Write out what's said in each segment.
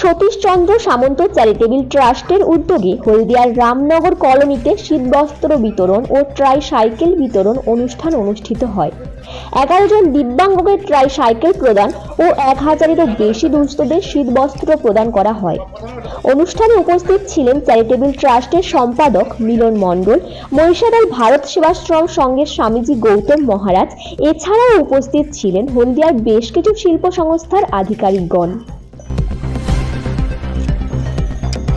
সতীশচন্দ্র সামন্ত charitable ট্রাস্টের উদ্যোগে হলদিয়ার রামনগর কলোনিতে শীতবস্ত্র বিতরণ ও ট্রাই সাইকেল বিতরণ অনুষ্ঠান অনুষ্ঠিত হয়। এগারো জন দিব্যাঙ্গকে ট্রাই সাইকেল প্রদান ও এক হাজারেরও বেশি দুস্থদের শীতবস্ত্র প্রদান করা হয়। অনুষ্ঠানে উপস্থিত ছিলেন চ্যারিটেবল ট্রাস্টের সম্পাদক মিলন মণ্ডল, মহিষাদল ভারত সেবাশ্রম সংঘের স্বামীজি গৌতম মহারাজ, এছাড়াও উপস্থিত ছিলেন হলদিয়ার বেশ কিছু শিল্প সংস্থার আধিকারিকগণ।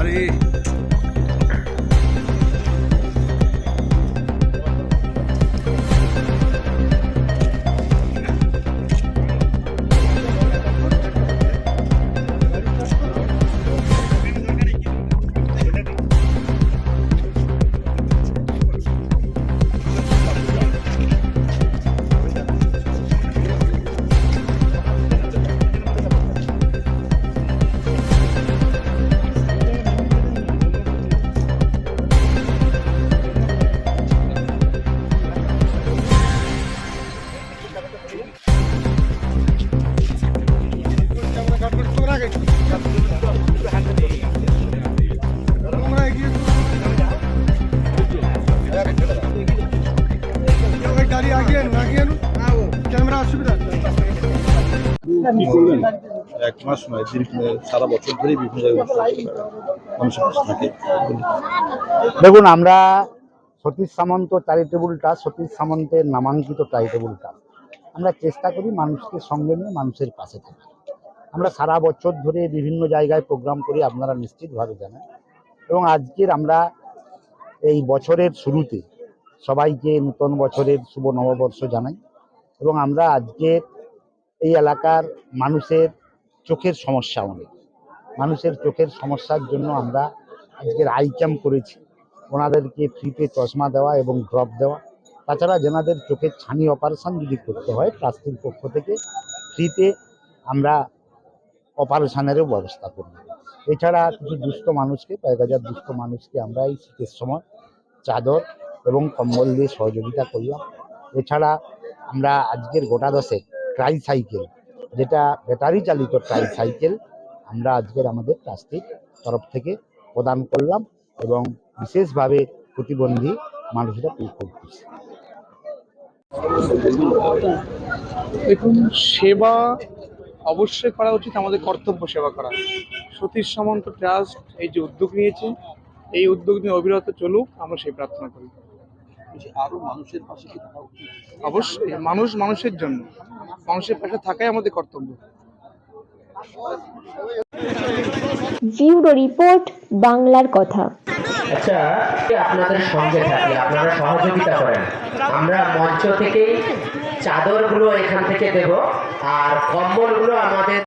আরে গাড়ি আগিয়ে আগিয়ে ক্যামেরা অসুবিধা কি করলেন? এক মাস নয় দীর্ঘ সারা বছর ধরেই বিভিন্ন জায়গায় মানুষের পাশে থাকে। দেখুন আমরা সতীশ সামন্ত চ্যারিটেবল ট্রাস্ট সতীশ সামন্তের নামাঙ্কিত চ্যারিটেবল ট্রাস্ট আমরা চেষ্টা করি মানুষকে সঙ্গে নিয়ে মানুষের পাশে থাকা আমরা সারা বছর ধরে বিভিন্ন জায়গায় প্রোগ্রাম করি, আপনারা নিশ্চিতভাবে জানেন। এবং আজকের আমরা এই বছরের শুরুতে সবাইকে নতুন বছরের শুভ নববর্ষ জানাই এবং আমরা আজকে এই এলাকার মানুষের চোখের সমস্যা অনেক। মানুষের চোখের সমস্যার জন্য আমরা আজকের আই ক্যাম্প করেছি। ওনাদেরকে ফ্রিতে চশমা দেওয়া এবং ড্রপ দেওয়া। তাছাড়া যেনাদের চোখের ছানি অপারেশন যদি করতে হয় ট্রাস্টের পক্ষ থেকে, ফ্রিতে আমরা অপারেশনেরও ব্যবস্থা করব। এছাড়া কিছু দুস্থ মানুষকে, কয়েক হাজার দুস্থ মানুষকে আমরা এই শীতের সময় চাদর এবং কম্বল দিয়ে সহযোগিতা করলাম। এছাড়া আমরা আজকের গোটা দশে ট্রাই সাইকেল যেটা ব্যাটারি চালিত ট্রাই সাইকেল আমরা আজকের আমাদের ট্রাস্টের তরফ থেকে প্রদান করলাম এবং বিশেষভাবে প্রতিবন্ধী মানুষরা খুব খুশি দেখুন, সেবা অবশ্যই করা উচিত আমাদের কর্তব্য সেবা করা। সতীশ সামন্ত ট্রাস্ট এই যে উদ্যোগ নিয়েছে এই উদ্যোগ নিয়ে অবিরত চলুক আমরা সেই প্রার্থনা করি। আরও মানুষের পাশে? অবশ্যই মানুষ মানুষের জন্য। মানুষের পাশে থাকাই আমাদের কর্তব্য। ভিউরো রিপোর্ট বাংলার কথা। আচ্ছা আপনাদের সঙ্গে থাকি, আপনারা সহযোগিতা করেন। আমরা মঞ্চ থেকেই চাদরগুলো এখান থেকে দেব, আর কম্বলগুলো আমাদের